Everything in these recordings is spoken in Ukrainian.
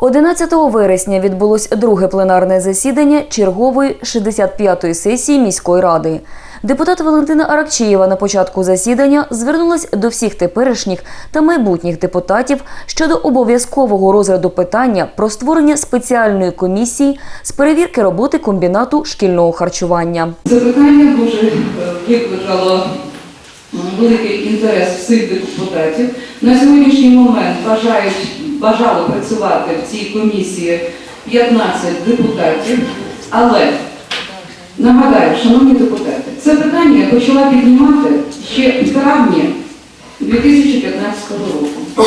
11 вересня відбулось друге пленарне засідання чергової 65-ї сесії міської ради. Депутат Валентина Аракчієва на початку засідання звернулась до всіх теперішніх та майбутніх депутатів щодо обов'язкового розгляду питання про створення спеціальної комісії з перевірки роботи комбінату шкільного харчування. Це питання дуже е, викликало великий інтерес всіх депутатів. На сьогоднішній момент бажають, бажали працювати в цій комісії 15 депутатів, але нагадаю, шановні депутати, це питання я почала піднімати ще в травні 2015 року.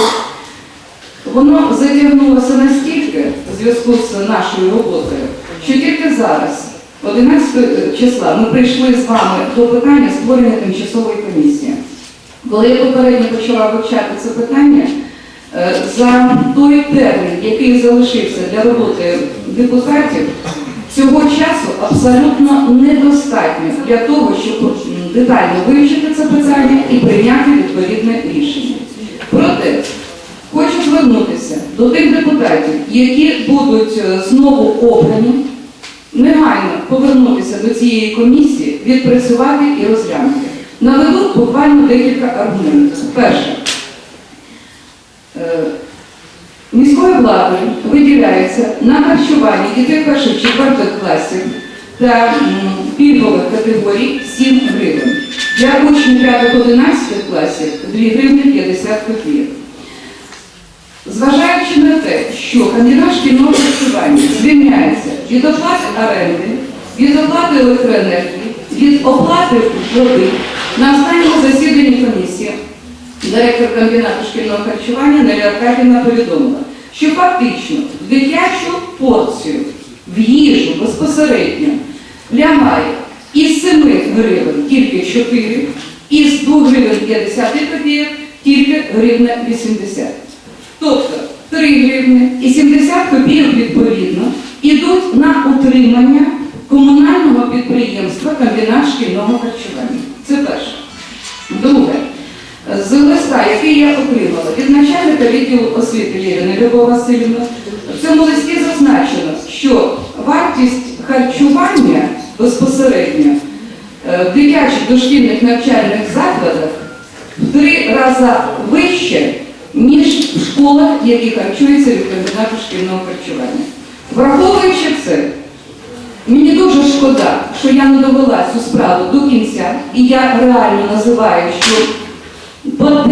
Воно затягнулося настільки в зв'язку з нашою роботою, що тільки зараз, 11 числа, ми прийшли з вами до питання створення тимчасової комісії. Коли я попередньо почала вивчати це питання, за той термін, який залишився для роботи депутатів, цього часу абсолютно недостатньо для того, щоб детально вивчити це питання і прийняти відповідне рішення. Проте Хочу звернутися до тих депутатів, які будуть е, знову обрані, негайно повернутися до цієї комісії, відпрацювати і розглянути. Наведу буквально декілька аргументів. Перше, Е, міською владою виділяється на харчування дітей перших четвертих класів та пільгових категорій 7 гривень. Для учнів 5-11 класів 2 гривні 50 копійок. Зважаючи на те, що кандидат шкільного харчування звільняється від оплати оренди, від оплати електроенергії, від оплати води, на останньому засіданні комісії директор комбінату шкільного харчування Неля Аркадівна повідомила, що фактично дитячу порцію в їжу безпосередньо лягає із 7 гривень тільки 4, із 2 гривень 50 копійок тільки гривня 80. Тобто 3 гривні і 70 копійок відповідно йдуть на утримання комунального підприємства комбінат шкільного харчування. Це перше. Друге, з листа, який я отримала від начальника відділу освіти Лєвіна Любов Васильівна, в цьому листі зазначено, що вартість харчування безпосередньо е, в дитячих дошкільних навчальних закладах в три рази вище, ніж в школах, які харчуються від комбінату шкільного харчування. Враховуючи це, Мені дуже шкода, що я не довела цю справу до кінця, і я реально називаю, що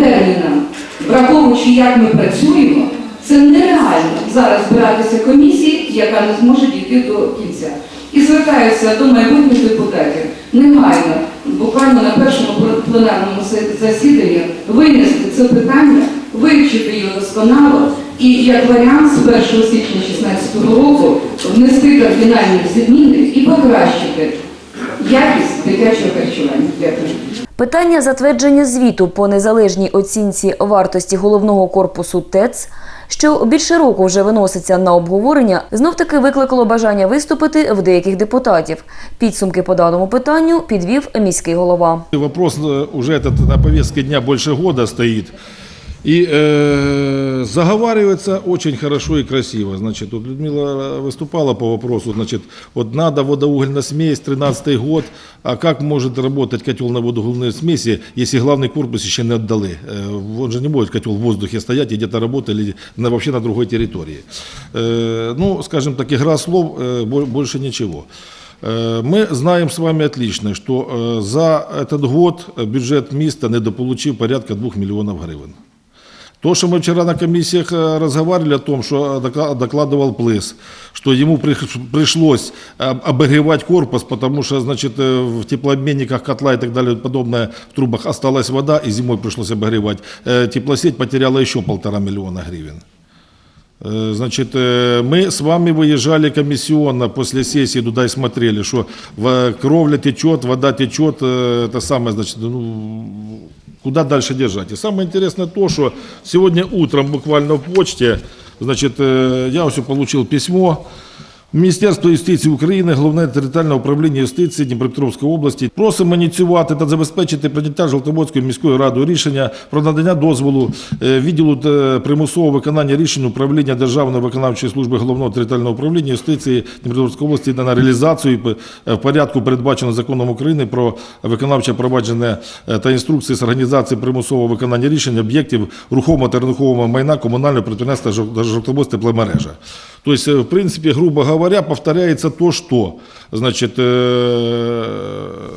термінам, враховуючи, як ми працюємо, це нереально зараз збиратися комісії, яка не зможе дійти до кінця. І звертаюся до майбутніх депутатів негайно, буквально на першому пленарному засіданні, винести це питання, вивчити його досконало і як варіант з 1 січня 2016 року внести кардинальні зміни і покращити якість дитячого харчування. Дякую. Питання затвердження звіту по незалежній оцінці вартості головного корпусу ТЕЦ, що більше року вже виноситься на обговорення, знов таки викликало бажання виступити в деяких депутатів. Підсумки по даному питанню підвів міський голова. Вопрос э, уже этот на повестке дня больше года стоит. И э, заговаривается очень хорошо и красиво. Значит, вот Людмила выступала по вопросу, значит, вот надо водоугольная смесь, 13 год, а как может работать котел на водоугольной смеси, если главный корпус еще не отдали? Э, он же не может котел в воздухе стоять и где-то работать или на, вообще на другой территории. Э, ну, скажем так, игра слов, э, бо- больше ничего. Э, Мы знаем с вами отлично, что э, за этот год бюджет міста недополучив порядка 2 миллионов гривен. То, что мы вчера на комиссиях э, разговаривали о том, что докладывал ПЛИС, что ему приш- пришлось э, обогревать корпус, потому что, значит, э, в теплообменниках котла и так далее подобное в трубах осталась вода, и зимой пришлось обогревать. Теплосеть потеряла еще полтора миллиона гривен. Значит, мы с вами выезжали комиссионно после сессии туда и смотрели, что кровля течет, вода течет, это самое, значит, ну, куда дальше держать. И самое интересное то, что сегодня утром буквально в почте, значит, э, я все получил письмо Міністерство юстиції України, головне територіальне управління юстиції Дніпропетровської області просимо ініціювати та забезпечити прийняття Жовтоводською міською радою рішення про надання дозволу е, відділу е, примусового виконання рішень управління Державної виконавчої служби головного територіального управління юстиції Дніпропетровської області на реалізацію е, в порядку, передбачено законом України про виконавче провадження та інструкції з організації примусового виконання рішень об'єктів рухомого та нерухомого майна комунального підприємства «Жов- тепломережа». То есть, э, в принципе, грубо говоря, повторяется то, что, значит, э,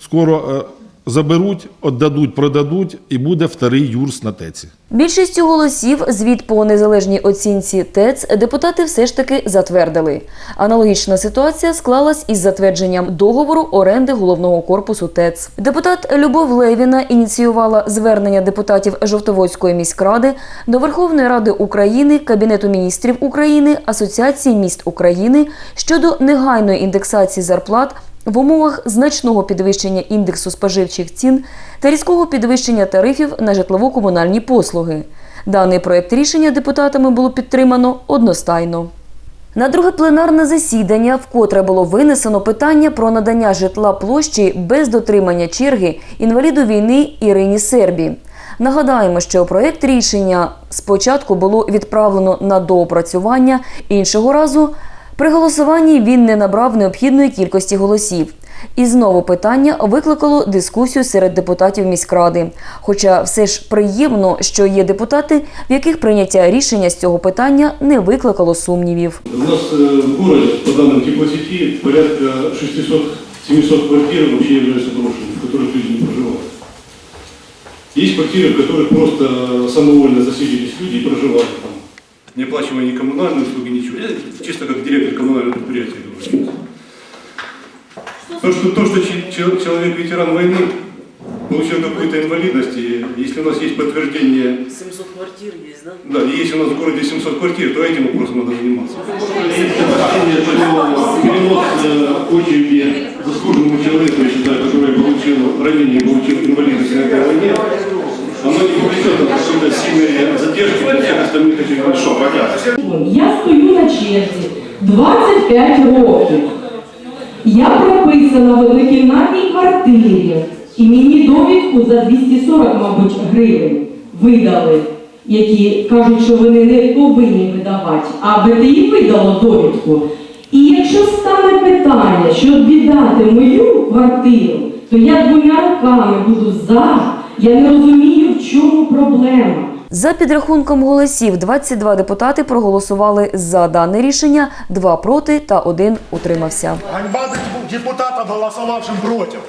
скоро э, заберуть, отдадуть, продадуть, і буде вторий юрс на теці. Більшістю голосів звіт по незалежній оцінці ТЕЦ депутати все ж таки затвердили. Аналогічна ситуація склалась із затвердженням договору оренди головного корпусу ТЕЦ. Депутат Любов Левіна ініціювала звернення депутатів Жовтоводської міськради до Верховної Ради України, Кабінету міністрів України, Асоціації міст України щодо негайної індексації зарплат в умовах значного підвищення індексу споживчих цін та різкого підвищення тарифів на житлово-комунальні послуги. Даний проект рішення депутатами було підтримано одностайно. На друге пленарне засідання вкотре було винесено питання про надання житла площі без дотримання черги інваліду війни Ірині Сербі. Нагадаємо, що проект рішення спочатку було відправлено на доопрацювання, іншого разу при голосуванні він не набрав необхідної кількості голосів. І знову питання викликало дискусію серед депутатів міськради. Хоча все ж приємно, що є депутати, в яких прийняття рішення з цього питання не викликало сумнівів. У нас э, в городе, по данным теплосети, порядка 600-700 квартир вообще являются брошенными, в которых люди не проживают. Есть квартиры, в которых просто самовольно заселились люди и проживали там. Не оплачивая ни коммунальные услуги, ничего. Я чисто как директор коммунального предприятия говорю. То, что, то, что че- че- человек ветеран войны получил какую-то инвалидность, и если у нас есть подтверждение 700 квартир есть, да? да, и если у нас в городе 700 квартир, то этим вопросом надо заниматься. Перенос э, очереди заслуженному человеку, я считаю, который получил ранение, получил инвалидность на этой войне, понятно. Я стою на черзі 25 років. Я прописана в однокімнатній квартирі, і мені довідку за 240, мабуть, гривень видали, які кажуть, що вони не повинні видавати, а БТІ видало довідку. І якщо стане питання, щоб віддати мою квартиру, то я двома руками буду за. Я не розумію, в чому проблема. За підрахунком голосів, 22 депутати проголосували за дане рішення, два проти та один утримався. Ганьба депутатам, голосувавшим против.